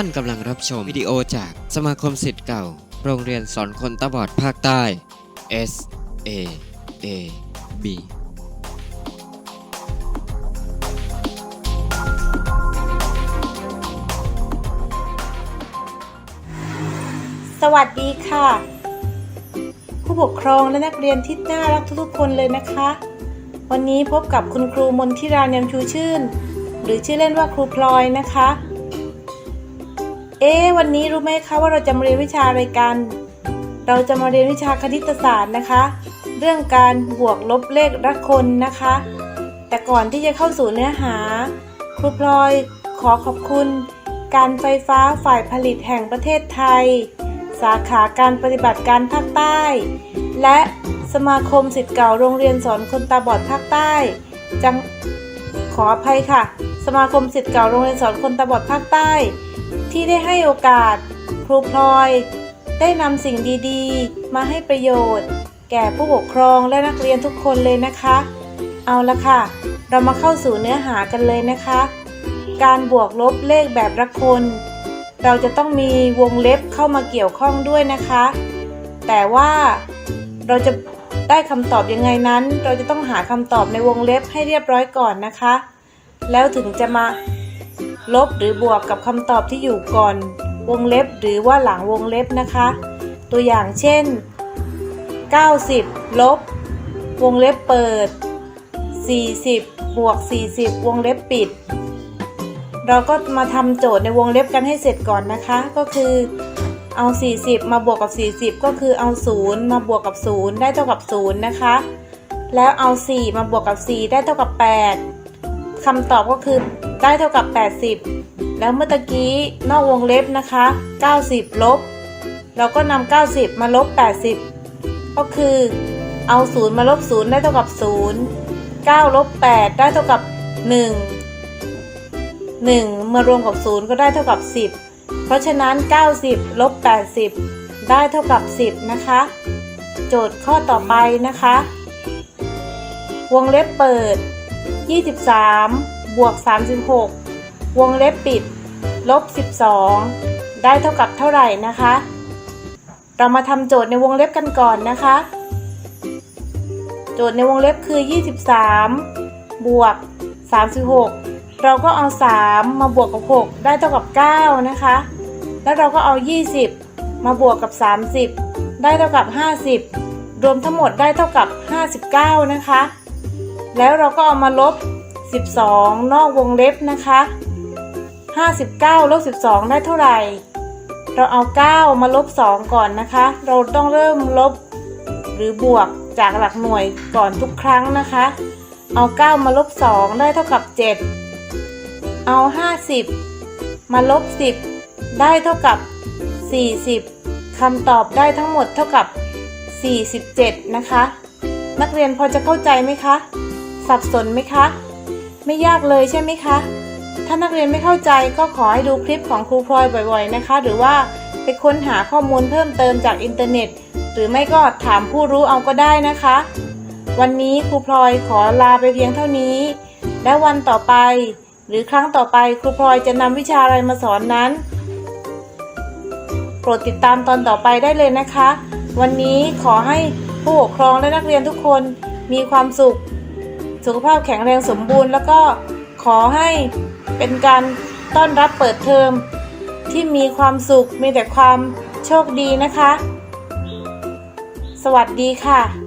ท่านกำลังรับชมวิดีโอจากสมาคมสิทธิ์เก่า โรงเรียนสอนคนตาบอดภาคใต้ S A A B สวัสดีค่ะ ผู้ปกครองและนักเรียนที่น่ารักทุกๆคนเลยนะคะ วันนี้พบกับคุณครูมนทิราเนียมชูชื่น หรือชื่อเล่นว่าครูพลอยนะคะ เอ๊ะวันนี้รู้ไหมคะว่าเราจะมาเรียนวิชาอะไรกัน เราจะมาเรียนวิชาคณิตศาสตร์นะคะ เรื่องการบวกลบเลขละคนนะคะ แต่ก่อนที่จะเข้าสู่เนื้อหา ครูพลอยขอขอบคุณ การไฟฟ้าฝ่ายผลิตแห่งประเทศไทย สาขาการปฏิบัติการภาคใต้ และสมาคมสิทธิ์เก่าโรงเรียนสอนคนตาบอดภาคใต้ จังขออภัยค่ะ สมาคมสิทธิ์เก่าโรงเรียนสอนคนตาบอดภาคใต้ ที่ได้ให้โอกาส ครูพลอย ได้นำสิ่งดีๆ มาให้ประโยชน์ แก่ผู้ปกครองและนักเรียนทุกคนเลยนะคะ เอาละค่ะ เรามาเข้าสู่เนื้อหากันเลยนะคะ การบวกลบเลขแบบละคน เราจะต้องมีวงเล็บเข้ามาเกี่ยวข้องด้วยนะคะ แต่ว่าเราจะได้คำตอบยังไงนั้น เราจะต้องหาคำตอบในวงเล็บให้เรียบร้อยก่อนนะคะ แล้วถึงจะมาลบหรือบวกกับคำตอบที่อยู่ก่อน วงเล็บหรือว่าหลังวงเล็บนะคะ ตัวอย่างเช่น 90 ลบ วงเล็บเปิด 40 บวก 40 วงเล็บปิด เราก็มาทำโจทย์ในวงเล็บกันให้เสร็จก่อนนะคะ ก็คือเอา 40 มาบวกกับ 40 ก็คือเอา 0 มาบวกกับ 0 ได้เท่ากับ 0 นะคะ แล้วเอา 4 มาบวกกับ 4 ได้เท่ากับ 8 คำตอบก็คือได้เท่ากับ 80 แล้วเมื่อตะกี้นอกวงเล็บนะคะ 90 ลบ เราก็นำ90 มาลบ 80 ก็คือเอา0มาลบ0ได้เท่ากับ 0 9ลบ8ได้เท่ากับ 1 1มารวมกับ 0 ก็ได้เท่ากับ 10 เพราะฉะนั้น 90ลบ80 ได้เท่ากับ 10 นะคะ โจทย์ข้อต่อไปนะคะ วงเล็บเปิด 23 บวก 36 วงเล็บปิด ลบ 12 ได้เท่ากับเท่าไหร่นะคะ เรามาทำโจทย์ในวงเล็บกันก่อนนะคะ โจทย์ในวงเล็บคือ 23 บวก 36 เราก็เอา 3 มาบวกกับ 6 ได้เท่ากับ 9 นะคะ แล้วเราก็เอา 20 มาบวกกับ 30 ได้เท่ากับ 50 รวมทั้งหมดได้เท่ากับ 59 นะคะ แล้วเราก็เอามาลบ 12 นอกวงเล็บนะคะ 59ลบ12 ได้เท่าไหร่ เราเอา 9 มาลบ 2 ก่อนนะคะ เราต้องเริ่มลบหรือบวกจากหลักหน่วยก่อนทุกครั้งนะคะ เอา 9 มาลบ 2 ได้เท่ากับ 7 เอา 50 มาลบ 10 ได้เท่ากับ 40 คำตอบได้ทั้งหมดเท่ากับ 47 นะคะ นักเรียนพอจะเข้าใจไหมคะ สับสนไหมคะ ไม่ยากเลยใช่ไหมคะ ถ้านักเรียนไม่เข้าใจก็ขอให้ดูคลิปของครูพลอยบ่อย ๆนะคะ หรือว่าไปค้นหาข้อมูลเพิ่มเติมจากอินเทอร์เน็ต หรือไม่ก็ถามผู้รู้เอาก็ได้นะคะ วันนี้ครูพลอยขอลาไปเพียงเท่านี้ และวันต่อไป หรือครั้งต่อไปครูพลอยจะนำวิชาอะไรมาสอนนั้นโปรดติดตามตอนต่อไปได้เลยนะคะ วันนี้ขอให้ผู้ปกครองและนักเรียนทุกคนมีความสุข สุขภาพแข็งแรงสมบูรณ์ แล้วก็ขอให้เป็นการต้อนรับเปิดเทอมที่มีความสุขมีแต่ความโชคดีนะคะ สวัสดีค่ะ